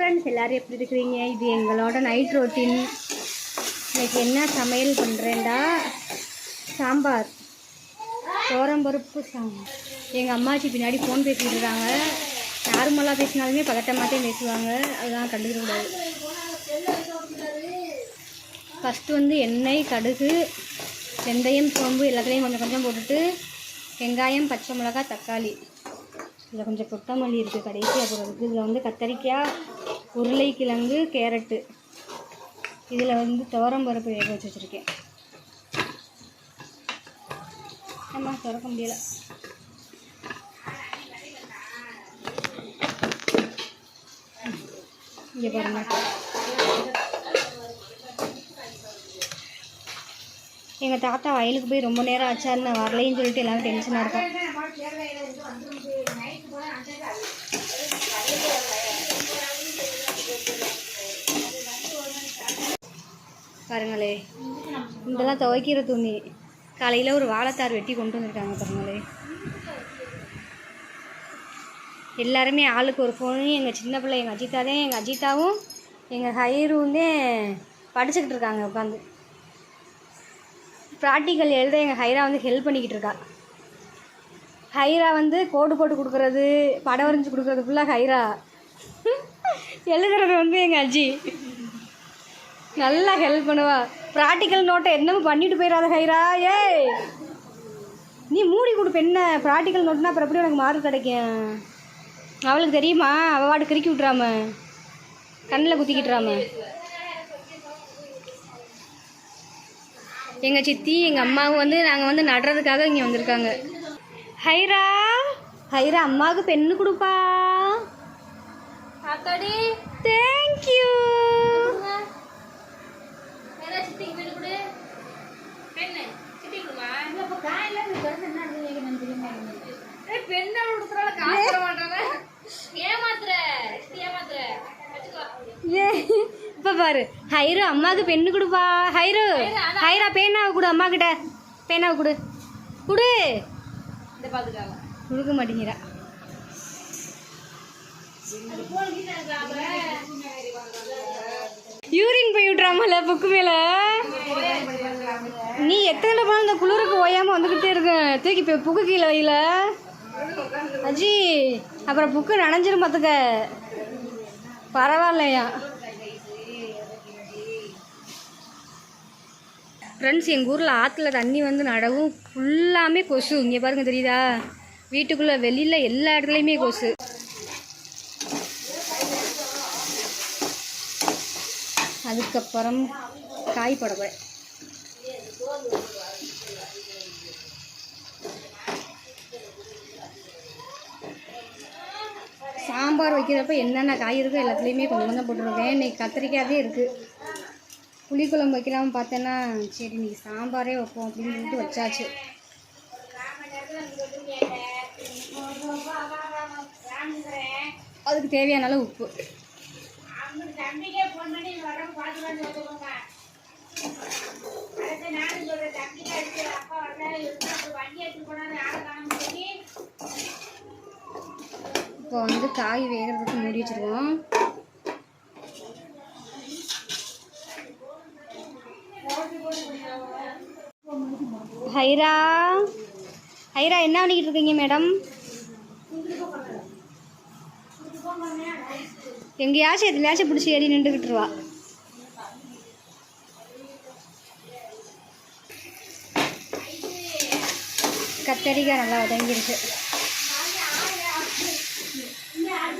Friends எல்லோரும் எப்படி இருக்கிறீங்க? இது எங்களோட நைட் ரொட்டீன் இன்னைக்கு என்ன சமையல் பண்ணுறேன்டா சாம்பார். சோரம்பருப்பு சாம்பார். எங்கள் அம்மாச்சி பின்னாடி ஃபோன் பேசிகிட்டு இருக்காங்க. நார்மலாக பேசினாலுமே பதட்டமாகத்தே பேசுவாங்க. அதெல்லாம் கண்டுக்கூடாது ஃபஸ்ட்டு வந்து எண்ணெய் கடுகு வெந்தயம் சோம்பு எல்லாத்துலேயும் கொஞ்சம் கொஞ்சம் போட்டுட்டு வெங்காயம் பச்சை மிளகாய் தக்காளி. இதில் கொஞ்சம் கொத்தமல்லி இருக்குது கடைசியாக போகிறதுக்கு இதில் வந்து கத்தரிக்காய் உருளைக்கிழங்கு கேரட்டு. இதில் வந்து துவரம் பருப்பு வேக வச்சு வச்சுருக்கேன். ஆமாம் திறக்க முடியலை. இங்கே பாருங்க. எங்கள் தாத்தா வயலுக்கு போய் ரொம்ப நேரம் ஆச்சா நான் வரலைன்னு சொல்லிட்டு எல்லாரும் டென்ஷனாக இருக்கும் பாருங்களே. இதெல்லாம் துவைக்கிற துணி. காலையில் ஒரு வாழைத்தார் வெட்டி கொண்டு வந்திருக்காங்க பாருங்களே. எல்லாருமே ஆளுக்கு ஒரு ஃபோனு எங்கள் சின்ன பிள்ளை எங்கள் அஜிதா தான் எங்கள் அஜிதாவும் எங்கள் ஹைரும் தான் படிச்சுக்கிட்டு இருக்காங்க உட்காந்து ப்ராக்டிக்கல் எழுத எங்கள் ஹைரா வந்து ஹெல்ப் பண்ணிக்கிட்டு இருக்கா. ஹைரா வந்து கோடு போட்டு கொடுக்குறது படம் வரைஞ்சி கொடுக்குறது ஃபுல்லாக ஹைரா. எழுதுறது வந்து எங்கள் அஜி. நல்லா ஹெல்ப் பண்ணுவா. ப்ராக்டிக்கல் நோட்டை என்னமோ பண்ணிட்டு போயிடாத ஹைரா ஏய். நீ மூடி கொடு பெண்ணை. ப்ராக்டிக்கல் நோட்னா அப்புறம் எப்படி உனக்கு மார்க் கிடைக்கும்? அவளுக்கு தெரியுமா? அவள் வாட்டு கிறுக்கி விட்றாம கண்ணில் குத்திக்கிட்டுறாம. எங்கள் சித்தி எங்கள் அம்மாவும் வந்து நாங்கள் வந்து நடுறதுக்காக இங்கே வந்திருக்காங்க. ஹைரா ஹைரா அம்மாவுக்கு பெண்ணு கொடுப்பா. தேங்க்யூ வேற சித்திக்கு பெண்ணு கொடு பெண்ணு சித்தி கொடுமா ஏய் பெண்ணை கொடுக்குறால காசு தர மாட்டாங்க ஏமாத்துற சித்தி ஏமாத்துற வச்சுக்கோ ஏ இப்போ பாரு ஹைரு அம்மாவுக்கு பெண்ணு கொடுப்பா ஹைரு ஹைரா பேனாவை கொடு அம்மா கிட்ட பேனாவை கொடு கொடு கொடுக்க மாட்டேங்கிறா யூரின் போய் விட்றாமல புக்கு மேலே நீ எத்தனை போனாலும் இந்த குளிருக்கு ஓயாமல் வந்துக்கிட்டே இருக்க. தூக்கி போய் புக்கு கீழே வையில. அஜி அப்புறம் புக்கு நனைஞ்சிரும் பார்த்துக்க பரவாயில்லையா? ஃப்ரெண்ட்ஸ் எங்கள் ஊரில் ஆற்றுல தண்ணி வந்து நடவும் ஃபுல்லாமே கொசு. இங்கே பாருங்கள் தெரியுதா? வீட்டுக்குள்ளே வெளியில் எல்லா இடத்துலையுமே கொசு. அதுக்கப்புறம் காய் போட போகிறேன் சாம்பார் வைக்கிறப்ப என்னென்ன காய் இருக்கோ எல்லாத்துலேயுமே கொஞ்சம் கொஞ்சம் போட்டுருவேன் இன்னைக்கு கத்திரிக்காதே இருக்குது புளிக்குழம்பு வைக்கலாம்னு பார்த்தேன்னா சரி இன்றைக்கி சாம்பாரே வைப்போம் அப்படின்னு சொல்லிட்டு வச்சாச்சு. அதுக்கு தேவையான அளவு உப்பு. இப்போ வந்து காய் வேகிறதுக்கு மூடி வச்சுருவோம் ஹைரா ஹைரா என்ன பண்ணிக்கிட்டு இருக்கீங்க மேடம்? எங்கேயாச்சும் எதுலையாச்சும் பிடிச்சி ஏறி நின்றுக்கிட்டுருவா கத்தரிக்காய் நல்லா வதங்கிருக்கு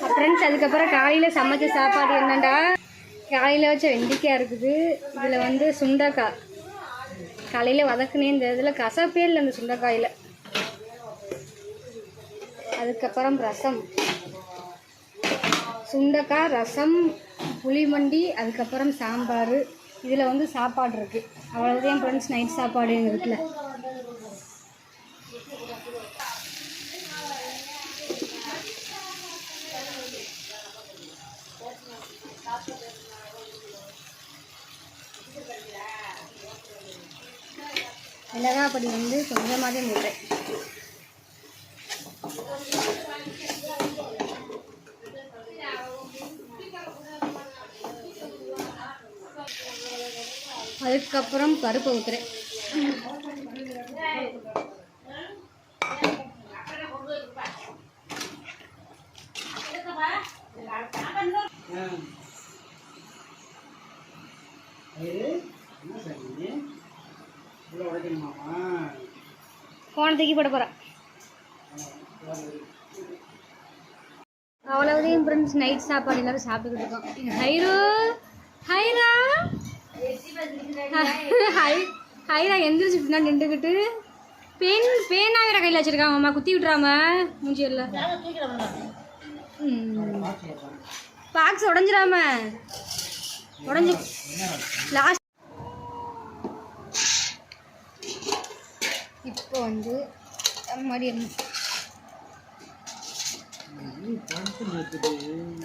ஃப்ரெண்ட்ஸ் அதுக்கப்புறம் காலையில் சமைச்ச சாப்பாடு என்னண்டா? காலையில் வச்ச வெண்டிக்காய் இருக்குது. இதில் வந்து சுண்டைக்காய். காலையில் வதக்குனே இந்த இதில் கசப்பே இல்லை அந்த சுண்டைக்காயில். அதுக்கப்புறம் ரசம். சுண்டைக்காய் ரசம் புளிமண்டி அதுக்கப்புறம் சாம்பார். இதில் வந்து சாப்பாடு இருக்குது அவ்வளோதான் ஃப்ரெண்ட்ஸ் நைட் சாப்பாடு எங்கள் வீட்டில் மிளகாய் பொடி வந்து கொஞ்சமாகவே போட்டேன் அதுக்கப்புறம் பருப்பு ஊற்றுறேன் என்ன சொன்னீங்க போன தூக்கி போட போகிறேன் அவ்வளவுதையும் ஃப்ரெண்ட்ஸ் நைட் சாப்பாடு எல்லாரும் சாப்பிட்டுக்கிட்டு இருக்கோம். ஹைரு ஹைரா? ஹை ஹைரா எந்திரிச்சு பின்னாடி நின்றுக்கிட்டு பேன் பேனா வேற கையில் வச்சிருக்காங்க அம்மா. குத்தி விட்டுறாம மூஞ்சியல்ல. பாக்ஸ் உடஞ்சிடாம. உடஞ்சி லாஸ்ட் வந்து மாதிரி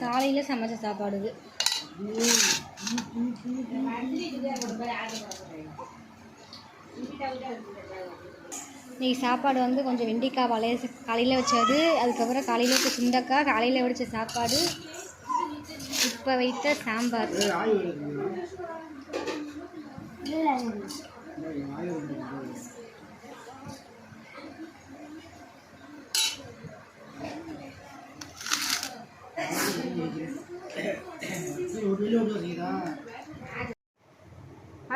காலையில் சமைச்ச சாப்பாடு இது. சாப்பாடு வந்து கொஞ்சம் வெண்டிக்காய் வளைய காலையில் வச்சது. அதுக்கப்புறம் காலையில் வச்ச சுண்டக்காய் காலையில் வடித்த சாப்பாடு. இப்போ வைத்த சாம்பார்.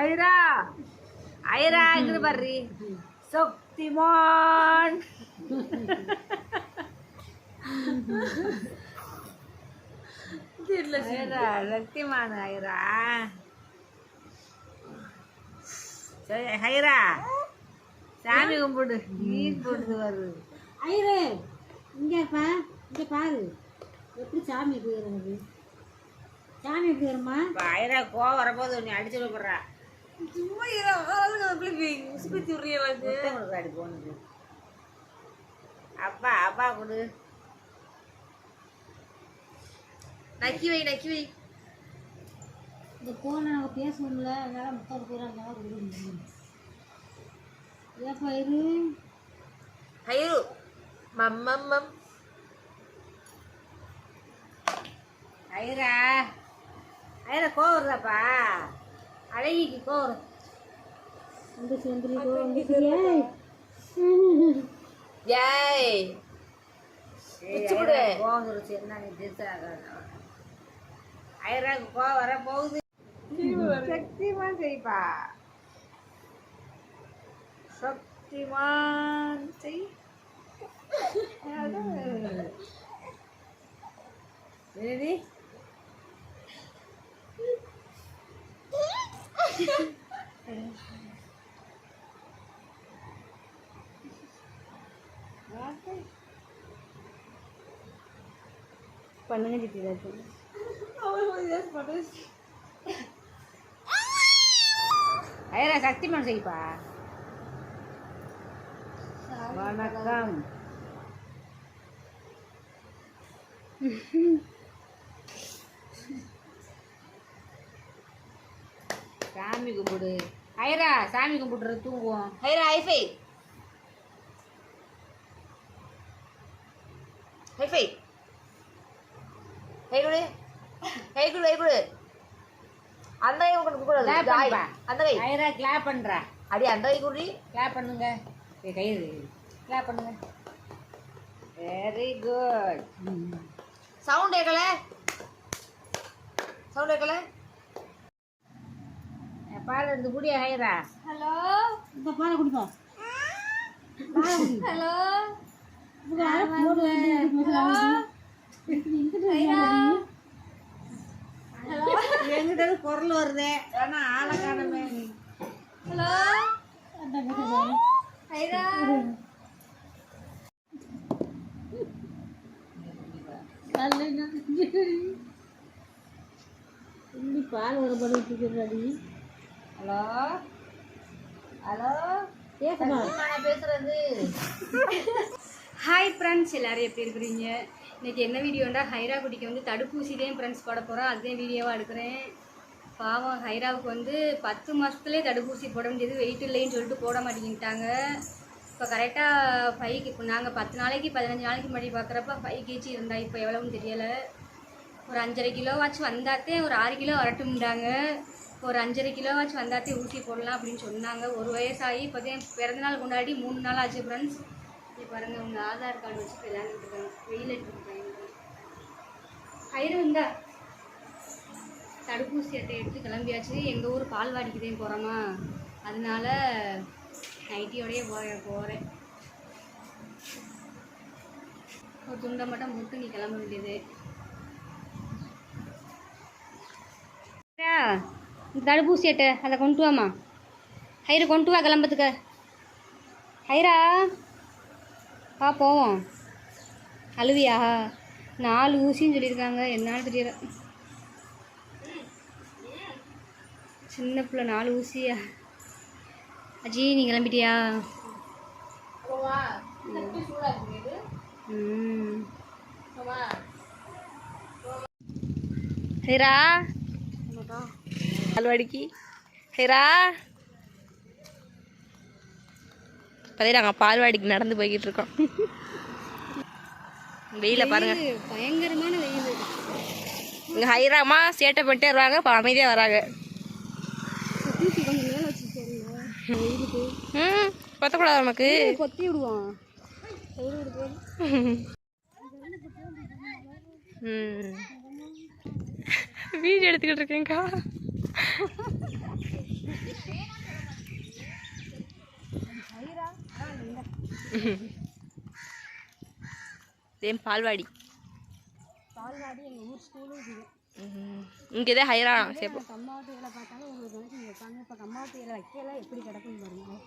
ஐரா! ஐரா இங்க பாரு. சக்திமான் ஐரா சக்திமான் ஐரா. சரி ஐரா. சாமி கும்பிடு. நீர் போட்டு வருது ஐயரு இங்கேப்பா இங்கே பாரு. எப்படி சாமி எப்படி வருது சாமி எப்படி வருமா ஐரா கோவம் வரப்போது நீ அடிச்சு போடுறா சும்மா உசுப்பி அடி போனது அப்பா அப்பா கொடு. நக்கி வை நக்கி வை. இந்த ஃபோனை நாங்கள் பேசணும்ல அதனால முத்தம் போயிடறாங்க ஏப்பா இரு. ஐயோ மம்மம் மம். ஐரா ஐரா கோவம் வருதாப்பா? அழகிக்கு கோவம். வரும் வந்து சேர்ந்துருக்கோ வந்துட்டியே ஏய் கோவம் வந்துருச்சு என்ன நீ தெரிசாக ஐராக்கு கோவம் வர போகுது. சக்திமான் செய்ப்பா. சக்திமான் செய். என்னடி பண்ணுங்க சித்தி ஏதாச்சும் ஐரா சக்திமான் செய்ப்பா வணக்கம் சாமி கும்பிடு. ஐரா சாமி கும்பிடுறது தூங்குவோம். ஐரா ஹைஃபை ஹைஃபை கை கொடு. கை கொடு அந்த கை கொண்டு கூடாது. அந்த கை ஐரா கிளாப் பண்றா. அடி அந்த கை குடி. கிளாப் பண்ணுங்க. கை கிளாப் பண்ணுங்க. வெரி குட் சவுண்ட் கேட்கல சவுண்ட் கேட்கல பால் எடுத்து குடியா ஹைரா ஹலோ? இந்த பாலை குடிப்பா. ஹலோ? எங்கிட்ட குரல் வருதே. ஆனா ஆளை காணுமே. ஹலோ? ஐரா பால் வர படுத்துக்கிறாடி ஹலோ? ஹலோ? பேசுறது. ஹாய் ஃப்ரெண்ட்ஸ் எல்லாரும் எப்படி இருக்கிறீங்க? இன்னைக்கு என்ன வீடியோண்டா? ஹைரா குட்டிக்கு வந்து தடுப்பூசிலையும் ஃப்ரெண்ட்ஸ் போட போகிறோம் அதுதான் வீடியோவாக எடுக்கிறேன். பாவம் ஹைராவுக்கு வந்து பத்து மாதத்துலேயே தடுப்பூசி போட வேண்டியது வெயிட் இல்லைன்னு சொல்லிட்டு போட மாட்டேங்கிட்டாங்க. இப்போ கரெக்டாக ஃபைவ் இப்போ நாங்கள் பத்து நாளைக்கு பதினஞ்சு நாளைக்கு முன்னாடி பார்க்குறப்ப ஃபைவ் கேஜி இருந்தா இப்போ எவ்வளோன்னு தெரியலை. ஒரு அஞ்சரை கிலோவாச்சும் வந்தாத்தே ஒரு ஆறு கிலோ வரட்டும்டாங்க ஒரு அஞ்சரை கிலோவாச்சும் வந்தாத்தே ஊசி போடலாம் அப்படின்னு சொன்னாங்க. ஒரு வயசாகி இப்போதான் பிறந்தநாள் கொண்டாடி மூணு நாள் ஆச்சு ஃப்ரெண்ட்ஸ் இப்போ பாருங்கள் உங்க ஆதார் கார்டு வச்சு விளையாண்டுட்டு இருக்காங்க வெயில் எடுத்துருக்காங்க கயிறு இருந்தா தடுப்பூசி அட்டை எடுத்து கிளம்பியாச்சு. எங்கள் ஊர் பால்வாடிக்கு தான் போகிறோமா அதனால நைட்டியோடையே போகிறேன் போகிறேன் ஒரு துண்டை மட்டும் போட்டு நீ கிளம்ப வேண்டியது. தடுப்பூசி அட்டை அதை கொண்டு வாமா ஹைரு கொண்டு வா கிளம்பத்துக்க ஹைரா வா போவோம். அழுவியா? நாலு ஊசின்னு சொல்லியிருக்காங்க. என்னால் தெரியல. சின்ன பிள்ளை நாலு ஊசியா? அஜி நீ கிளம்பிட்டியா? ம். ஹைரா பால்வாடிக்கு ஹைரா இப்போதே நாங்கள் பால்வாடிக்கு நடந்து போய்கிட்டு இருக்கோம். வெயில பாருங்க. பயங்கரமான வெயில். இங்கே ஹைராமா சேட்டை பண்ணிட்டே வருவாங்க இப்போ அமைதியாக வராங்க. ம் கொத்தக்கூடாது நமக்கு? கொத்தி விடுவோம். வீடியோ எடுத்துக்கிட்டு இருக்கேங்க்கா சேம் பால்வாடி. பால்வாடி எங்கள் ஊர் ஸ்கூலும் இது. இங்கே தான் ஹைரா சேர்ப்போம். கம்மாவட்டு வேலை பார்த்தாலும் உங்களுக்கு நினைச்சு வைப்பாங்க இப்போ கம்மாவட்டு வேலை வைக்கல எப்படி கிடக்குன்னு பாருங்க.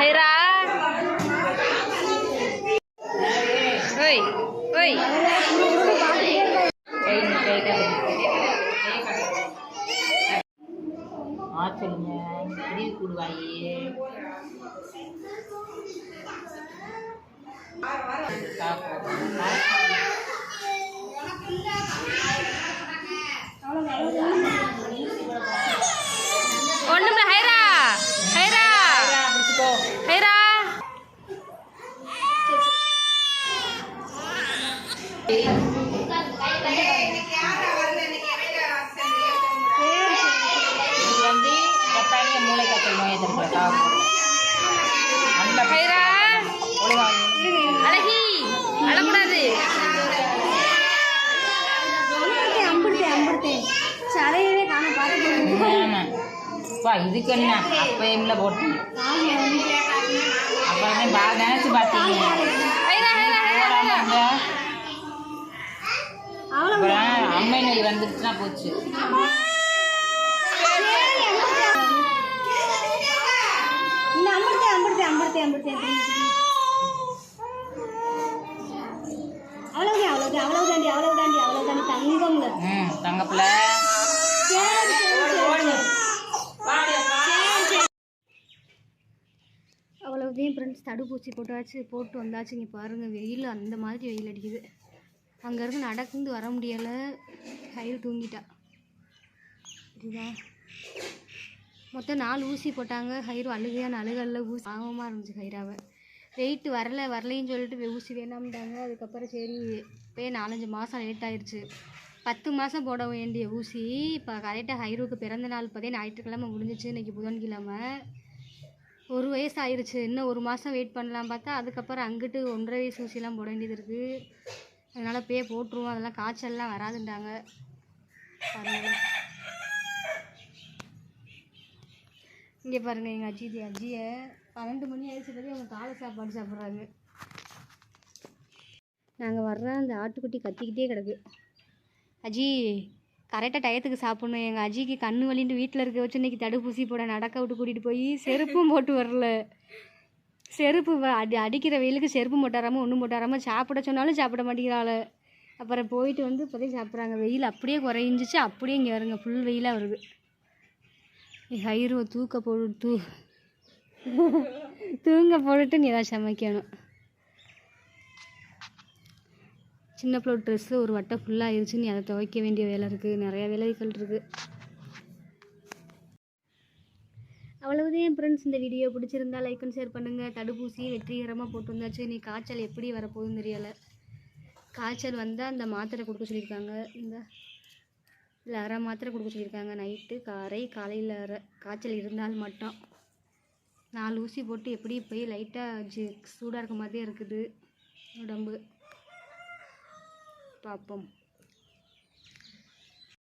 ஹைரா ஒண்ணுமே ஹைரா ஹைரா ஹைரா வந்து ஜப்பானிய ஹைரா அழகி அழக்கூடாது. அம்பிடுத்தேன் அம்பிடுத்தேன் காண இதுக்கு என்ன? அப்பயம்ல போட்டு. அப்புறமே பா நினைச்சு பார்த்தீங்க. அப்புறம் அம்மை நோய் வந்துருச்சுன்னா போச்சு. அம்பிடுத்தேன் அம்பிடுத்தேன் அம்பிடுத்தேன் அவ்வளவுதான் அவ்வளவுதான் அவ்வளவுதாண்டி அவ்வளவுதாண்டி அவ்வளவுதாண்டி தங்கம்ல ம் தங்கப்பிள்ள சரி சரி அவ்வளோதையும் ஃப்ரெண்ட்ஸ் தடுப்பூசி போட்டாச்சு போட்டு வந்தாச்சு. இங்கே பாருங்கள் வெயில் அந்த மாதிரி வெயில் அடிக்குது. அங்கேருந்து நடந்து வர முடியலை. கயிறு தூங்கிட்டா. புரியுதா மொத்தம் நாலு ஊசி போட்டாங்க. ஹைரு அழுகையான அழுகல்ல ஊசி. பாவமாக இருந்துச்சு ஹைராவை வெயிட் வரல வரலைன்னு சொல்லிட்டு ஊசி வேணாம்ட்டாங்க. அதுக்கப்புறம் சரி இப்போ நாலஞ்சு மாதம் லேட் ஆயிடுச்சு பத்து மாதம் போட வேண்டிய ஊசி இப்போ கரெக்டாக ஹைருவுக்கு பிறந்த நாள் இப்போதே ஞாயிற்றுக்கிழமை முடிஞ்சிச்சு. இன்னைக்கு புதன்கிழமை. ஒரு வயசு ஆயிடுச்சு இன்னும் ஒரு மாதம் வெயிட் பண்ணலாம் பார்த்தா அதுக்கப்புறம் அங்கிட்டு ஒன்றரை வயசு ஊசிலாம் போட வேண்டியது இருக்குது அதனால் பே போட்டுருவோம். அதெல்லாம் காய்ச்சல்லாம் வராதுன்ட்டாங்க பாருங்கள் இங்கே பாருங்கள் எங்கள் அஜித் அஜியை. பன்னெண்டு மணி ஆயிடுச்சு பற்றி அவங்க காலை சாப்பாடு சாப்பிட்றாங்க. நாங்கள் வர்ற அந்த ஆட்டுக்குட்டி கத்திக்கிட்டே கிடக்கு. அஜி கரெக்டாக டயத்துக்கு சாப்பிட்ணும். எங்கள் அஜிக்கு கண்ணு வலின்ட்டு வீட்டில் இருக்க வச்சு இன்னைக்கு தடுப்பூசி போட நடக்க விட்டு கூட்டிகிட்டு போய் செருப்பும் போட்டு வரல. செருப்பு வ- அடி அடிக்கிற வெயிலுக்கு செருப்பு போட்டாராம ஒன்றும் போட்டாராம சாப்பிட சொன்னாலும் சாப்பிட மாட்டேங்கிறாள். அப்புறம் போயிட்டு வந்து இப்போதே சாப்பிட்றாங்க. வெயில் அப்படியே குறைஞ்சிச்சு அப்படியே இங்கே வருங்க. ஃபுல் வெயிலாக வருது. ஹைருவை தூக்க போட்டு தூ தூங்க போட்டுட்டு நீ ஏதாவது சமைக்கணும். சின்ன பிள்ளை ட்ரெஸ்ஸு ஒரு வட்டை ஃபுல்லாக ஆயிடுச்சு நீ அதை துவைக்க வேண்டிய வேலை இருக்குது நிறையா வேலைகள் இருக்குது அவ்வளவுதான் ஃப்ரெண்ட்ஸ் இந்த வீடியோ பிடிச்சிருந்தா லைக் அண்ட் ஷேர் பண்ணுங்கள் தடுப்பூசி வெற்றிகரமாக போட்டு வந்தாச்சு. நீ காய்ச்சல் எப்படி வரப்போகுதுன்னு தெரியலை. காய்ச்சல் வந்தால் அந்த மாத்திரை கொடுக்க சொல்லியிருக்காங்க. இந்த இல்லை அரை மாத்திரை கொடுக்க சொல்லியிருக்காங்க நைட்டு காரை காலையில் அரை காய்ச்சல் இருந்தால் மட்டும். நாலு ஊசி போட்டு எப்படி போய் லைட்டாக ஜி சூடாக இருக்க மாதிரியே இருக்குது உடம்பு. பார்ப்போம்.